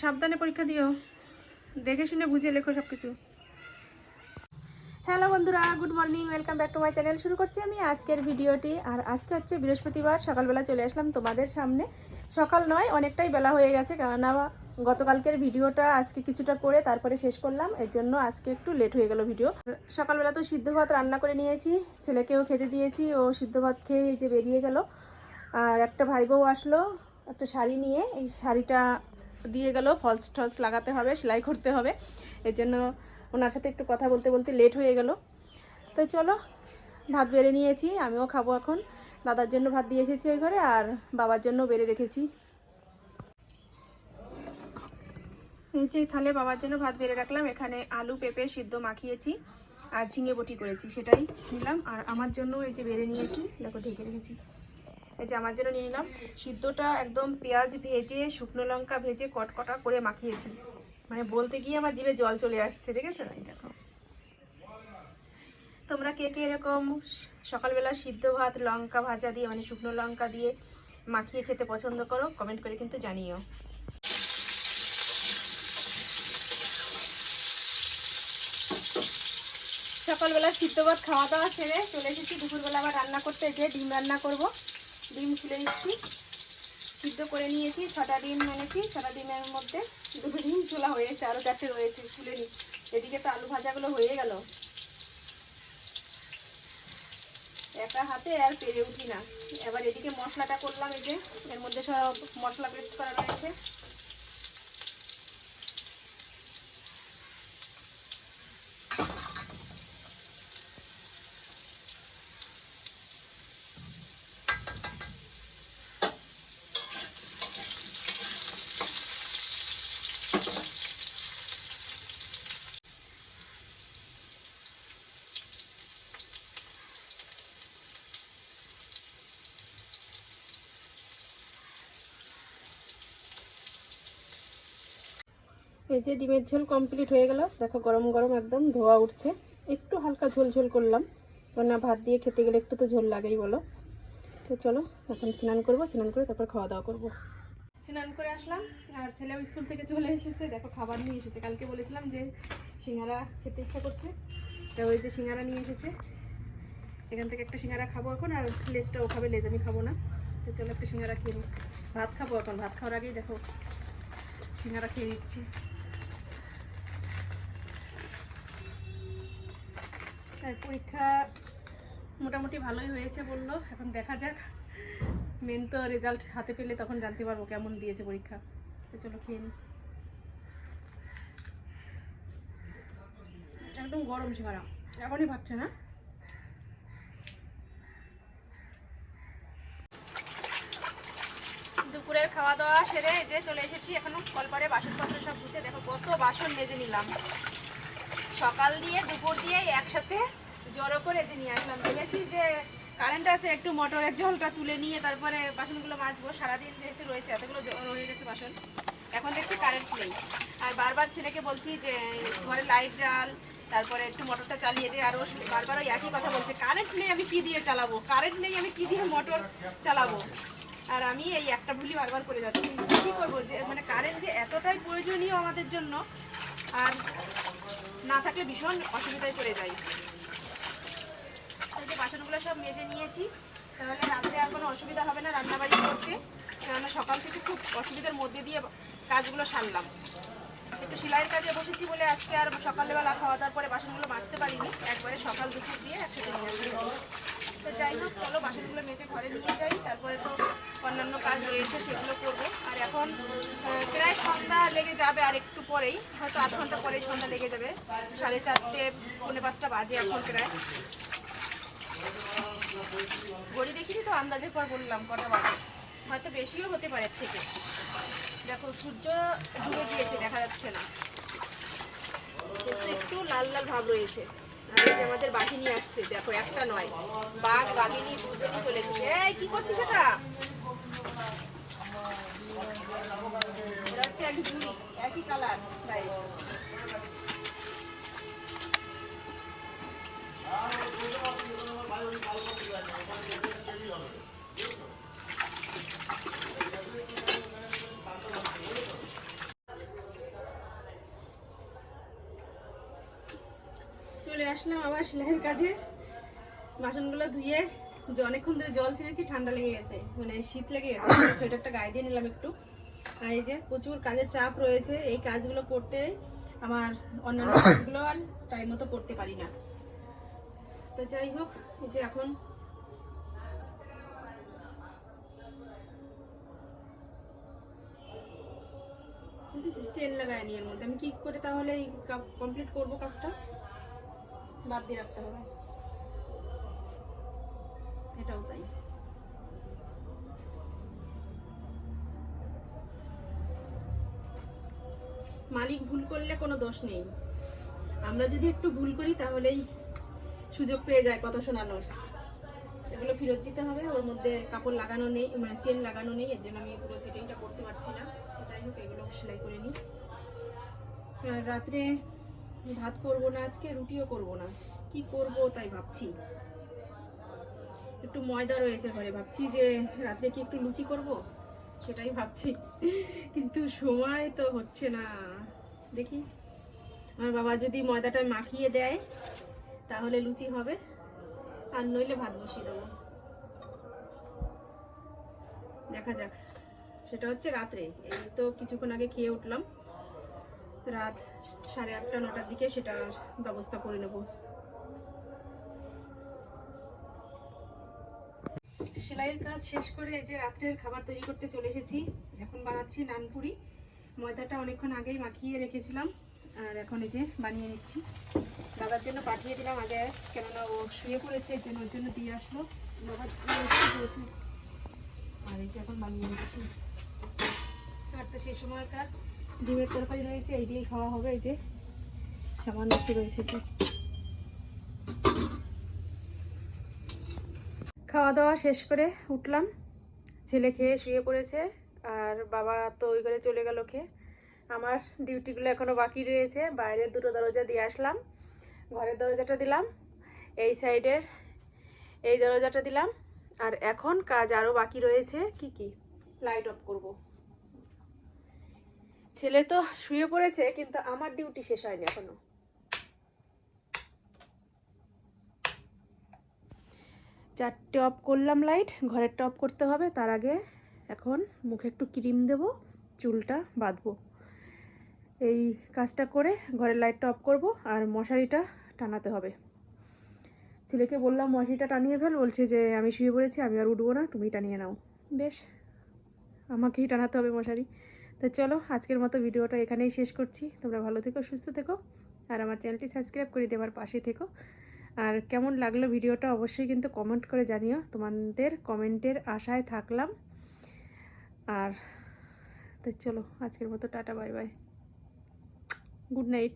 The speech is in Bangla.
সাবধানে পরীক্ষা দিও। দেখে শুনে বুঝে লেখো সব কিছু হ্যালো বন্ধুরা, good morning, welcome back to my channel. শুরু করছি আমি আজকের ভিডিওটি। আর আজকে হচ্ছে বৃহস্পতিবার, সকালবেলা চলে আসলাম তোমাদের সামনে। সকাল নয়, অনেকটাই বেলা হয়ে গেছে, কেননা গতকালকের ভিডিওটা আজকে কিছুটা করে তারপরে শেষ করলাম, এর জন্য আজকে একটু লেট হয়ে গেল ভিডিও। সকালবেলা তো সিদ্ধ ভাত রান্না করে নিয়েছি, ছেলেকেও খেতে দিয়েছি, ও সিদ্ধ ভাত খেয়ে যে বেরিয়ে গেল। আর একটা ভাই বউ আসলো একটা শাড়ি নিয়ে এই শাড়িটা দিয়ে গেল ফলস টলস লাগাতে হবে, সেলাই করতে হবে। এর জন্য ওনার সাথে একটু কথা বলতে বলতে লেট হয়ে গেল। তো চলো, ভাত বেড়ে নিয়েছি, আমিও খাব এখন। দাদার জন্য ভাত দিয়ে এসেছি ওই ঘরে, আর বাবার জন্য বেড়ে রেখেছি। নিচে থালে বাবার জন্য ভাত বেড়ে রাখলাম, এখানে আলু, পেঁপে সিদ্ধ মাখিয়েছি, আর ঝিঙে বটি করেছি, সেটাই নিলাম। আর আমার জন্য এই যে বেড়ে নিয়েছি, দেখো ঢেকে রেখেছি। এই যে আমার জন্য নিয়ে নিলাম। সিদ্ধটা একদম পেঁয়াজ ভেজে, শুকনো লঙ্কা ভেজে কটকটা করে মাখিয়েছি। মানে বলতে গিয়ে আমার জিভে জল চলে আসছে, দেখেছ? এই দেখো। তোমরা কে কে এরকম সকালবেলা সিদ্ধ ভাত, লঙ্কা ভাজা দিয়ে মানে শুকনো লঙ্কা দিয়ে মাখিয়ে খেতে পছন্দ করো কমেন্ট করে কিন্তু জানিও। সকালবেলা সিদ্ধ ভাত খাওয়া দাওয়া সেরে চলে এসেছি। দুপুরবেলা আবার রান্না করতে যে ডিম রান্না করব। ডিম খুলে নিচ্ছি সিদ্ধ করে নিয়েছি, ছটা ডিম এনেছি। ছটা ডিমের মধ্যে দুটো ডিম ছোলা হয়েছে আরও চারটে রয়েছে খুলে নিই। এদিকে তো আলু ভাজাগুলো হয়ে গেল। একা হাতে আর পেরে উঠি না। এবার এদিকে মশলাটা করলাম এই যে, এর মধ্যে সব মশলা পেস্ট করা রয়েছে। এই যে ডিমের ঝোল কমপ্লিট হয়ে গেল। দেখো গরম গরম একদম ধোয়া উঠছে। একটু হালকা ঝোল ঝোল করলাম। না ভাত দিয়ে খেতে গেলে একটু তো ঝোল লাগেই বলো। তো চলো, এখন স্নান করব, স্নান করে তারপর খাওয়া দাওয়া করব। স্নান করে আসলাম, আর ছেলেও স্কুল থেকে চলে এসেছে। দেখো খাবার নিয়ে এসেছে। কালকে বলেছিলাম যে সিঙ্গারা খেতে ইচ্ছা করছে। তা ওই যে সিঙ্গারা নিয়ে এসেছে। এখান থেকে একটা সিঙ্গারা খাব এখন, আর লেজটা ও খাবে, লেজ আমি খাব না। তো চলো একটা সিঙ্গারা খেয়ে ভাত খাব এখন। ভাত খাওয়ার আগেই দেখো সিঙ্গারা খেয়ে নিচ্ছি। পরীক্ষা মোটামুটি ভালোই হয়েছে বলল। এখন দেখা যাক। মেন তো রেজাল্ট হাতে পেলে তখন জানতে পারব কেমন দিয়েছে পরীক্ষা। তো চলো খেয়ে নিই একদম গরম সিঙ্গারা এখনই ভাবছে না? দুপুরের খাওয়া দাওয়া সেরে যে চলে এসেছি এখনও কলপারে বাসনপত্র সব ধুতে। দেখো কত বাসন মেজে নিলাম। সকাল দিয়ে, দুপুর দিয়ে একসাথে জড়ো করে যে নিয়ে আসলাম ভেবেছি যে কারেন্ট আছে, একটু মোটরের জলটা তুলে নিয়ে তারপরে বাসনগুলো মাজবো। সারাদিন যেহেতু রয়েছে, এতগুলো রয়ে গেছে বাসন। এখন দেখছি কারেন্ট নেই। আর বারবার ছেলেকে বলছি যে, ঘরে লাইট জ্বাল, তারপরে একটু মোটরটা চালিয়ে দিয়ে আর ও বারবার ওই একই কথা বলছে কারেন্ট নেই আমি কি দিয়ে চালাবো? কারেন্ট নেই আমি কি দিয়ে মোটর চালাবো? আর আমি এই একটা ভুলি বারবার করে যাচ্ছি। কী করব যে মানে কারেন্ট যে এতটাই প্রয়োজনীয় আমাদের জন্য, আর না থাকলে ভীষণ অসুবিধায় পড়ে যাই। যে বাসনগুলো সব মেজে নিয়েছি, তাহলে রাত্রে আর কোনো অসুবিধা হবে না রান্নাবাড়ি করতে। কেননা সকাল থেকে খুব অসুবিধার মধ্যে দিয়ে কাজগুলো সারলাম। একটু সেলাইয়ের কাজে বসেছি বলে আজকে আর সকালবেলা খাওয়া দাওয়ার পরে বাসনগুলো মাজতে পারিনি। একবারে সকাল দুপুর দিয়ে একসাথে নিয়ে আসলাম তো যাই হোক, চলো বাসনগুলো মেজে ঘরে নিয়ে যাই, তারপরে তো অন্যান্য কাজ রয়েছে, সেগুলো করব। আর এখন প্রায় সন্ধ্যা লেগে যাবে আর একটু পরেই। হয়তো আধ ঘণ্টা পরেই সন্ধ্যা লেগে যাবে। সাড়ে চারটে, পৌনে পাঁচটা বাজে এখন প্রায়। ঘড়ি দেখিনি তো আন্দাজের পর বললাম, কটা বাজে। হয়তো বেশিও হতে পারে এর থেকে। দেখো, সূর্য ডুবে গিয়েছে, দেখা যাচ্ছে না। একটু লাল লাল ভাব রয়েছে। আমাদের বাঘি নিয়ে আসছে, দেখো, একটা নয়। বাঘ, বাঘিনী, দুজনই চলে এসেছে। এই, কি করছিস সেটা কালার? চলে আসলাম আবার সেলাইয়ের কাছে বাসনগুলো ধুয়ে অনেকক্ষণ ধরে জল ছেড়েছি, ঠান্ডা লেগে গেছে মানে শীত লেগে গেছে সোয়েটারটা গায়ে দিয়ে নিলাম একটু। আর এই যে প্রচুর কাজের চাপ রয়েছে এই কাজগুলো করতে আমার অন্যান্য কাজগুলো আর টাইম মতো করতে পারি না। তো যাই হোক এই যে এখন চেন লাগায় নি এর মধ্যে। আমি কি করে তাহলে এই কমপ্লিট করব কাজটা? বাদ দিয়ে রাখতে হবে। এটাও তাই। মালিক ভুল করলে কোনো দোষ নেই। আমরা যদি একটু ভুল করি তাহলেই সুযোগ পেয়ে যায় কথা শোনানোর। এগুলো ফেরত দিতে হবে, ওর মধ্যে কাপড় লাগানো নেই মানে চেন লাগানো নেই, এর জন্য আমি পুরো সেটিংটা করতে পারছি না। যাই হোক, এগুলো সেলাই করে নিই। রাত্রে ভাত করব না আজকে, রুটিও করব না। কি করব তাই ভাবছি। একটু ময়দা রয়েছে ঘরে, ভাবছি যে রাত্রে কি একটু লুচি করব? সেটাই ভাবছি। কিন্তু সময় তো হচ্ছে না। দেখি। আমার বাবা যদি ময়দাটা মাখিয়ে দেয়, তাহলে লুচি হবে। আর নইলে ভাত বসিয়ে দেবো। দেখা যাক। সেটা হচ্ছে রাত্রে। এই তো কিছুক্ষণ আগে খেয়ে উঠলাম। রাত সাড়ে আটটা, নটার দিকে সেটা ব্যবস্থা করে নেব। সেলাইয়ের কাজ শেষ করে এই যে রাত্রের খাবার তৈরি করতে চলে এসেছি। এখন বানাচ্ছি নানপুরি। ময়দাটা অনেকক্ষণ আগেই মাখিয়ে রেখেছিলাম। আর এখন এই যে বানিয়ে নিচ্ছি। দাদার জন্য পাঠিয়ে দিলাম আগে, কেননা ও শুয়ে পড়েছে এর জন্য ওর জন্য দিয়ে আসলো। আর এই যে এখন বানিয়ে নিচ্ছি। আর তো সেই সময়কার ডিমের তরকারি রয়েছে, এই দিয়েই খাওয়া হবে, এই যে সামান্য একটু রয়েছে তো খাওয়া দাওয়া শেষ করে উঠলাম। ছেলে খেয়ে শুয়ে পড়েছে আর বাবা তো ওই করে চলে গেল খেয়ে। আমার ডিউটিগুলো এখনও বাকি রয়েছে। বাইরের দুটো দরজা দিয়ে আসলাম। ঘরের দরজাটা দিলাম, এই সাইডের এই দরজাটা দিলাম। আর এখন কাজ আরও বাকি রয়েছে, কি কি? লাইট অফ করব। ছেলে তো শুয়ে পড়েছে, কিন্তু আমার ডিউটি শেষ হয়নি এখনও। চারটে অফ করলাম লাইট ঘরেরটা অফ করতে হবে, তার আগে এখন মুখে একটু ক্রিম দেব, চুলটা বাঁধবো। এই কাজটা করে ঘরের লাইটটা অফ করব আর মশারিটা টানাতে হবে। ছেলেকে বললাম, মশারিটা টানিয়ে ফেল। বলছে যে, আমি শুয়ে পড়েছি, আমি আর উঠবো না, তুমি টানিয়ে নাও। বেশ, আমাকেই টানাতে হবে মশারি। তো চলো, আজকের মতো ভিডিওটা এখানেই শেষ করছি। তোমরা ভালো থেকো, সুস্থ থেকো, আর আমার চ্যানেলটি সাবস্ক্রাইব করে দেওয়ার পাশে থেকো। আর কেমন লাগল ভিডিওটা অবশ্যই কিন্তু কমেন্ট করে জানিও। তোমাদের কমেন্টের আশায় থাকলাম। আর তো চলো, আজকের মতো tata bye bye good night